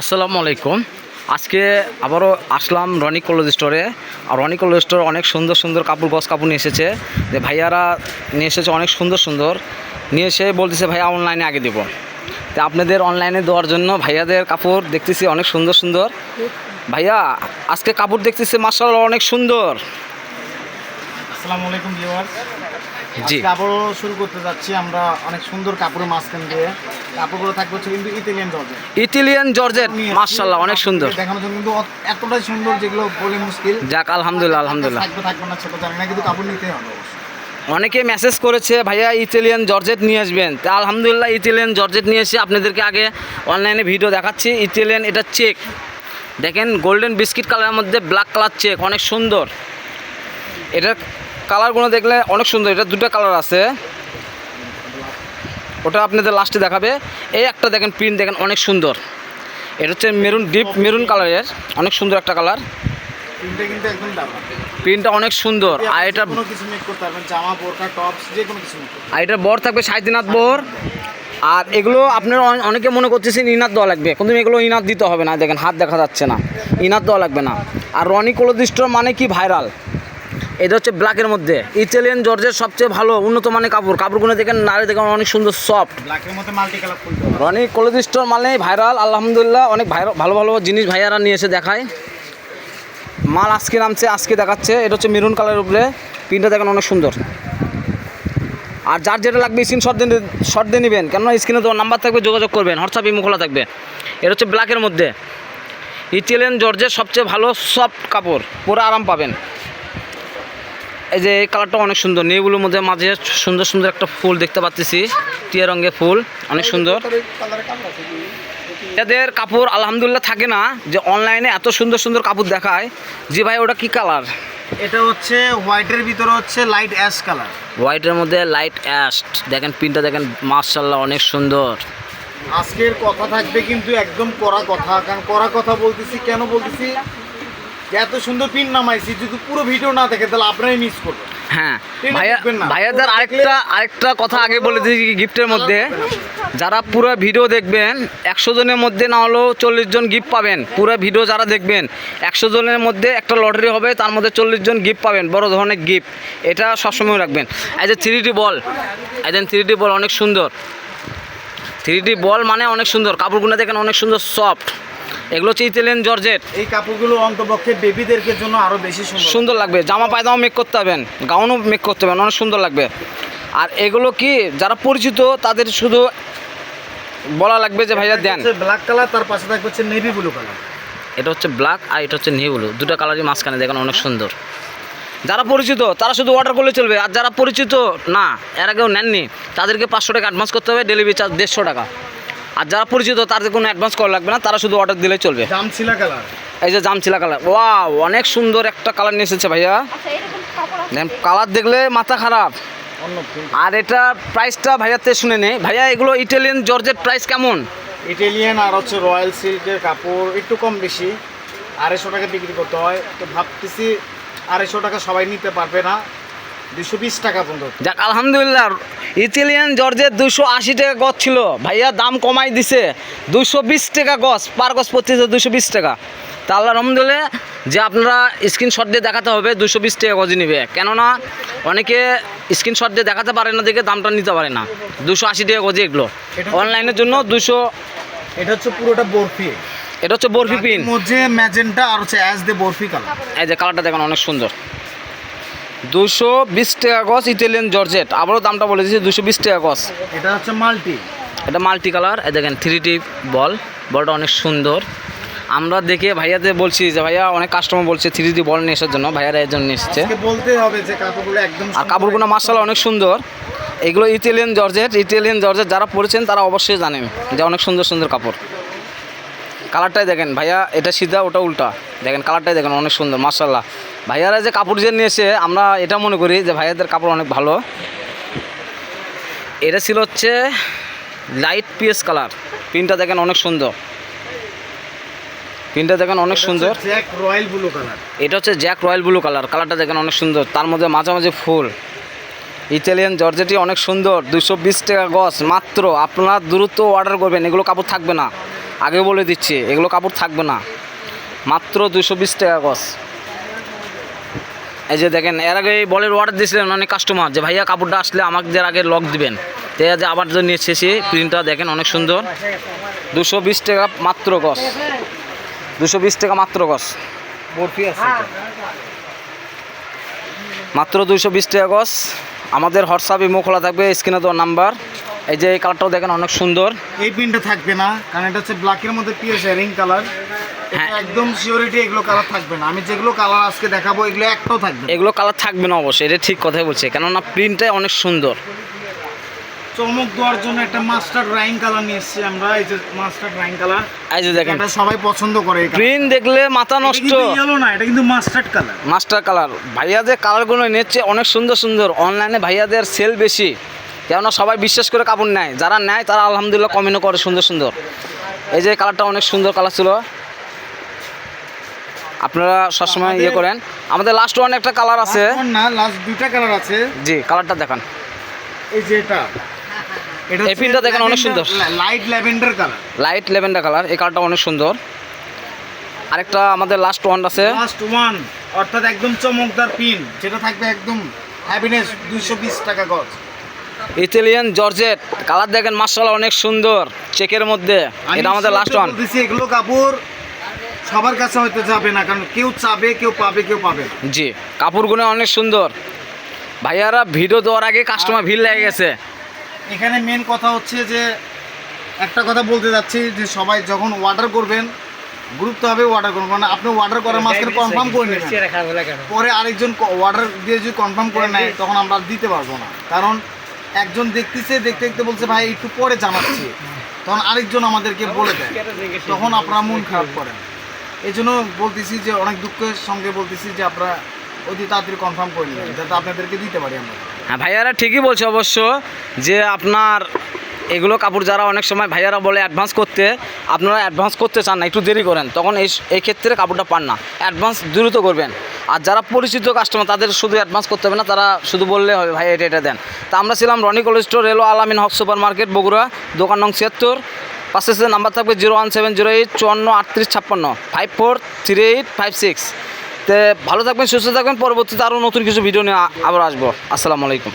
আসসালামু আলাইকুম। আজকে আবারও আসলাম রনি কলেজ স্টোরে আর রনি কলেজ স্টোরে অনেক সুন্দর সুন্দর কাপড় গস কাপড় নিয়ে এসেছে। যে ভাইয়ারা নিয়ে এসেছে অনেক সুন্দর সুন্দর। নিয়ে এসে বলতেছে ভাইয়া অনলাইনে আগে দেবো। তা আপনাদের অনলাইনে দেওয়ার জন্য ভাইয়াদের কাপড় দেখতেছি অনেক সুন্দর সুন্দর। ভাইয়া আজকে কাপড় দেখতেছি মার্শাল অনেক সুন্দর। আসসালামু আলাইকুম ভিউয়ার্স জি। আবারও শুরু করতে যাচ্ছি আমরা অনেক সুন্দর কাপড়ের মাঝখান দিয়ে। কাপড়গুলো থাকবে হচ্ছে কিন্তু ইতালিয়ান জর্জেট মার্শাল্লাহ অনেক সুন্দর। দেখানোর জন্য কিন্তু এতটাই সুন্দর যেগুলো বলে মুশকিল। যাক আলহামদুলিল্লাহ আলহামদুলিল্লাহ। থাকবে থাকবে না সেটা জানি না কিন্তু কাপড় নিতেই হবে অনেকে মেসেজ করেছে ভাইয়া ইতালিয়ান জর্জেট নিয়ে আসবেন। তা আলহামদুলিল্লাহ ইতালিয়ান জর্জেট নিয়ে এসে আপনাদেরকে আগে অনলাইনে ভিডিও দেখাচ্ছি। ইতালিয়ান এটা চেক দেখেন গোল্ডেন বিস্কিট কালারের মধ্যে ব্ল্যাক কালার চেক অনেক সুন্দর। এটার কালারগুলো দেখলে অনেক সুন্দর এটা দুটো কালার আছে। ওটা আপনাদের লাস্টে দেখাবে। এই একটা দেখেন প্রিন্ট দেখেন অনেক সুন্দর। এটা হচ্ছে মেরুন ডিপ মেরুন কালারের অনেক সুন্দর একটা কালার প্রিন্টটা অনেক সুন্দর। আর এটা আর এটার বর থাকবে সাঁইদিনাথ বর। আর এগুলো আপনারা অনে- অনেকে মনে করতেছেন ইনার দেওয়া লাগবে। কিন্তু এগুলো ইনার দিতে হবে না। দেখেন হাত দেখা যাচ্ছে না। ইনার দেওয়া লাগবে না। আর রনি কোলোদিস্টোর মানে কি ভাইরাল? এটা হচ্ছে ব্ল্যাকের মধ্যে। ইটালিয়ান জর্জের সবচেয়ে ভালো উন্নত মানের কাপড়। কাপড়গুলো দেখেন নারে দেখেন অনেক সুন্দর সফট ব্ল্যাকের মধ্যে মাল্টি কালার হবে রনি কোলোদিস্টোর মানে ভাইরাল আলহামদুলিল্লাহ। অনেক ভালো ভালো জিনিস ভাইয়ারা নিয়ে এসে দেখায়। মাল আজকে নামছে আজকে দেখাচ্ছে। এটা হচ্ছে মেরুন কালারের উপরে। প্রিন্টটা দেখেন অনেক সুন্দর। আর যার যেটা লাগবে স্ক্রিন শট দিয়ে শট দিয়ে নেবেন। কেননা স্ক্রিনে তোমার নাম্বার থাকবে যোগাযোগ করবেন। হোয়াটসঅ্যাপ ইমো খোলা থাকবে। এটা হচ্ছে ব্ল্যাকের মধ্যে। ইটালিয়ান জর্জের সবচেয়ে ভালো সফট কাপড়। পুরো আরাম পাবেন। এই যে এই কালারটা অনেক সুন্দর নেগুলোর মধ্যে মাঝে সুন্দর সুন্দর একটা ফুল দেখতে পাচ্ছি টিয়া রঙের ফুল অনেক সুন্দর? এদের কাপড় আলহামদুলিল্লাহ থাকে না যে অনলাইনে এত সুন্দর সুন্দর কাপড় দেখায়। যে ভাই ওটা কি কালার? এটা হচ্ছে হোয়াইটের ভিতরে হচ্ছে লাইট অ্যাশ কালার। হোয়াইটের মধ্যে লাইট অ্যাস্ট দেখেন প্রিন্টটা দেখেন মার্শাল্লাহ অনেক সুন্দর। আজকের কথা থাকবে কিন্তু একদম করা কথা কারণ কড়া কথা বলতেছি কেন বলতেছি? যে এত সুন্দর পিন নামাইছি যদি পুরো ভিডিও না দেখে তাহলে আপনারাই মিস করবেন। হ্যাঁ ভাইয়াদের আরেকটা আরেকটা কথা আগে বলে দিই গিফটের মধ্যে। যারা পুরো ভিডিও দেখবেন একশো জনের মধ্যে না হলেও চল্লিশ জন গিফট পাবেন। পুরো ভিডিও যারা দেখবেন একশো জনের মধ্যে একটা লটারি হবে তার মধ্যে চল্লিশ জন গিফট পাবেন বড় ধরনের গিফট এটা সবসময় রাখবেন। এই যে থ্রি ডি বল এই যে থ্রি ডি বল অনেক সুন্দর। থ্রি ডি বল মানে অনেক সুন্দর কাপড়গুলো দেখেন অনেক সুন্দর সফট এগুলো হচ্ছে ইতালিয়ান জর্জেট এই কাপড়গুলো অন্তপক্ষে বেবিদেরকে জন্য আরও বেশি সুন্দর। সুন্দর লাগবে। জামা পায়জামা মেক করতে পারবেন গাউনও মেক করতে পারবেন অনেক সুন্দর লাগবে। আর এগুলো কি যারা পরিচিত তাদের শুধু বলা লাগবে যে ভাইয়া দেন। ব্ল্যাক কালার তার পাশে থাকবে হচ্ছে নেভি ব্লু কালার এটা হচ্ছে ব্ল্যাক আর এটা হচ্ছে নিউ ব্লু দুটো কালারই মাঝখানে দেখেন অনেক সুন্দর। যারা পরিচিত তারা শুধু অর্ডার করলে চলবে। আর যারা পরিচিত না এরা কেউ নেননি। তাদেরকে পাঁচশো টাকা অ্যাডভান্স করতে হবে ডেলিভারি চার্জ দেড়শো টাকা। আর যারা পরিচিত তাদের কোনো অ্যাডভান্স করা লাগবে না তারা শুধু অর্ডার দিলে চলবে। জামছিলা কালার এই যে জামছিলা কালার ওয়াও অনেক সুন্দর একটা কালার নিয়ে এসেছে ভাইয়া। কালার দেখলে মাথা খারাপ। অন্য আর এটা প্রাইসটা ভাইয়াতে শুনে নেই ভাইয়া এগুলো ইটালিয়ান জর্জেট প্রাইস কেমন? ইটালিয়ান আর হচ্ছে রয়্যাল সিল্কের কাপড় একটু কম বেশি। আড়াইশো টাকা বিক্রি করতে হয়। তো ভাবতেছি আড়াইশো টাকা সবাই নিতে পারবে না। দুশো বিশ টাকা পর্যন্ত যাক আলহামদুলিল্লাহ ইতালিয়ান জর্জের দুশো আশি টাকা গজ ছিল। ভাইয়া দাম কমাই দিছে। দুশো বিশ টাকা গজ পার পড়তেছে দুশো বিশ টাকা। তা আল্লাহ যে আপনারা স্ক্রিনশট দিয়ে দেখাতে হবে দুশো বিশ টাকা গজ নেবে। কেননা অনেকে স্ক্রিনশট দিয়ে দেখাতে পারে না দেখে দামটা নিতে পারে না। দুশো আশি টাকা গজে এগুলো। অনলাইনের জন্য দুশো এটা হচ্ছে পুরোটা বরফি। এটা হচ্ছে বরফি পিন মধ্যে ম্যাজেন্টা আর হচ্ছে অ্যাশ দে বরফি কালার এই যে কালারটা দেখেন অনেক সুন্দর। দুশো বিশ টাকা গজ ইটালিয়ান জর্জেট আবারও দামটা বলে দিচ্ছি দুশো বিশ টাকা গজ। এটা হচ্ছে মাল্টি। এটা মাল্টি কালার। এই দেখেন থ্রি টি বল। বলটা অনেক সুন্দর। আমরা দেখে ভাইয়াদের বলছি যে ভাইয়া অনেক কাস্টমার বলছে থ্রি ডি বল নিয়ে আসার জন্য। ভাইয়ারা এর জন্য নিয়ে এসেছে বলতে হবে যে কাপড়গুলো একদম আর কাপড়গুলো মার্শাল অনেক সুন্দর। এগুলো ইটালিয়ান জর্জেট ইটালিয়ান জর্জেট যারা পরেছেন তারা অবশ্যই জানেন যে অনেক সুন্দর সুন্দর কাপড়। কালারটাই দেখেন ভাইয়া এটা সিধা ওটা উল্টা। দেখেন কালারটাই দেখেন অনেক সুন্দর মার্শাল্লাহ ভাইয়ারা যে কাপড় যে নিয়েছে আমরা এটা মনে করি যে ভাইয়াদের কাপড় অনেক ভালো। এটা ছিল হচ্ছে লাইট পিএস কালার প্রিন্টটা দেখেন অনেক সুন্দর। প্রিন্টটা দেখেন অনেক সুন্দর। জ্যাক রয়্যাল ব্লু কালার এটা হচ্ছে জ্যাক রয়্যাল ব্লু কালার কালারটা দেখেন অনেক সুন্দর। তার মধ্যে মাঝামাঝি ফুল। ইটালিয়ান জর্জেটি অনেক সুন্দর। দুশো বিশ টাকা গজ। মাত্র আপনারা দ্রুত অর্ডার করবেন। এগুলো কাপড় থাকবে না। আগে বলে দিচ্ছি এগুলো কাপড় থাকবে না। মাত্র দুশো বিশ টাকা গজ। এই যে দেখেন এর আগে এই বলের অর্ডার দিয়েছিলেন অনেক কাস্টমার যে ভাইয়া কাপড়টা আসলে আমাদের আগে লক দিবেন। তো যে আবার যে নিয়ে এসেছি প্রিন্টটা দেখেন অনেক সুন্দর। দুশো বিশ টাকা মাত্র গজ দুশো বিশ টাকা মাত্র এটা। মাত্র দুশো বিশ টাকা গজ আমাদের হোয়াটসঅ্যাপ ইমো খোলা থাকবে স্ক্রিনে দেওয়ার নাম্বার এই যে এই কালারটাও দেখেন অনেক সুন্দর। এই প্রিন্টটা থাকবে না কারণ এটা হচ্ছে ব্ল্যাকের মধ্যে পিএসএ রিং কালার হ্যাঁ। একদম সিওরিটি এগুলো কালার থাকবে না। আমি যেগুলো কালার আজকে দেখাবো এগুলো একটাও থাকবে না। এগুলো কালার থাকবে না অবশ্যই এটা ঠিক কথাই বলছে কেননা প্রিন্টটাই অনেক সুন্দর। চমক দেওয়ার জন্য একটা মাস্টার রাইং কালার নিয়ে এসেছি আমরা এই যে মাস্টার রাইং কালার এই যে দেখেন। এটা সবাই পছন্দ করে এই প্রিন্ট দেখলে মাথা নষ্ট। ইয়েলো না এটা কিন্তু মাস্টার্ড কালার মাস্টার কালার ভাইয়াদের কালারগুলো নিচ্ছে অনেক সুন্দর সুন্দর। অনলাইনে ভাইয়াদের সেল বেশি। কেননা সবাই বিশ্বাস করে কাপড় নেয়। যারা নেয় তারা আলহামদুলিল্লাহ কমেন্টও করে সুন্দর সুন্দর। এই যে কালারটা অনেক সুন্দর কালার ছিল। আপনারা সবসময় ইয়ে করেন। আমাদের লাস্ট ওয়ান একটা কালার আছে। না লাস্ট দুইটা কালার আছে। জি কালারটা দেখান। এই যে এটা। এই printটা দেখেন অনেক সুন্দর। Light lavender colour light lavender colour এই কালারটা অনেক সুন্দর। আরেকটা আমাদের লাস্ট ওয়ান আছে। লাস্ট ওয়ান অর্থাৎ একদম চমকদার পিন যেটা থাকবে একদম হ্যাপিনেস দুইশো বিশ টাকা গজ। ইতালিয়ান জর্জেট কালার দেখেন মার্শাল অনেক সুন্দর চেকের মধ্যে। এটা আমাদের লাস্ট ওয়ান এগুলো কাপড় সবার কাছে হয়তো যাবে না কারণ কেউ চাবে কেউ পাবে কেউ পাবে। জি কাপড়গুলো অনেক সুন্দর। ভাইয়ারা ভিডিও দেওয়ার আগে কাস্টমার ভিড় লেগে গেছে। এখানে মেন কথা হচ্ছে যে একটা কথা বলতে যাচ্ছি যে সবাই যখন অর্ডার করবেন গুরুত্বভাবে অর্ডার করবেন মানে আপনি অর্ডার করার মাঝখানে কনফার্ম করে নেবেন। পরে আরেকজন অর্ডার দিয়ে যদি কনফার্ম করে নেয় তখন আমরা আর দিতে পারব না। কারণ একজন দেখতেছে, দেখতে দেখতে বলছে, ভাই, একটু পরে জানাচ্ছি। তখন আরেকজন আমাদেরকে বলে দেয়। তখন আপনারা মন খারাপ করেন। এই জন্য বলতেছি যে, অনেক দুঃখের সঙ্গে বলতেছি যে, আপনারা অতি তাড়াতাড়ি কনফার্ম করে নেবেন, যাতে আপনাদেরকে দিতে পারি আমরা। হ্যাঁ ভাইয়ারা ঠিকই বলছে অবশ্য যে, আপনার এগুলো কাপড় যারা অনেক সময় ভাইয়ারা বলে অ্যাডভান্স করতে, আপনারা অ্যাডভান্স করতে চান না, একটু দেরি করেন, তখন এই এই ক্ষেত্রে কাপড়টা পান না। অ্যাডভান্স দ্রুত করবেন। আর যারা পরিচিত কাস্টমার তাদের শুধু অ্যাডভান্স করতে হবে না, তারা শুধু বললে হবে, ভাই, এটা এটা দেন। তা আমরা ছিলাম রনি কলেজ স্টোর রেলো আলামিন হক সুপার মার্কেট বগুড়া, দোকান নং ছিয়াত্তর। পাশে সাথে নাম্বার থাকবে zero one seven zero eight চুয়ান্ন আটত্রিশ ছাপ্পান্ন five four three eight five six তো ভালো থাকবেন, সুস্থ থাকবেন, পরবর্তীতে আরও নতুন কিছু ভিডিও নিয়ে আবার আসব। আসসালামু আলাইকুম।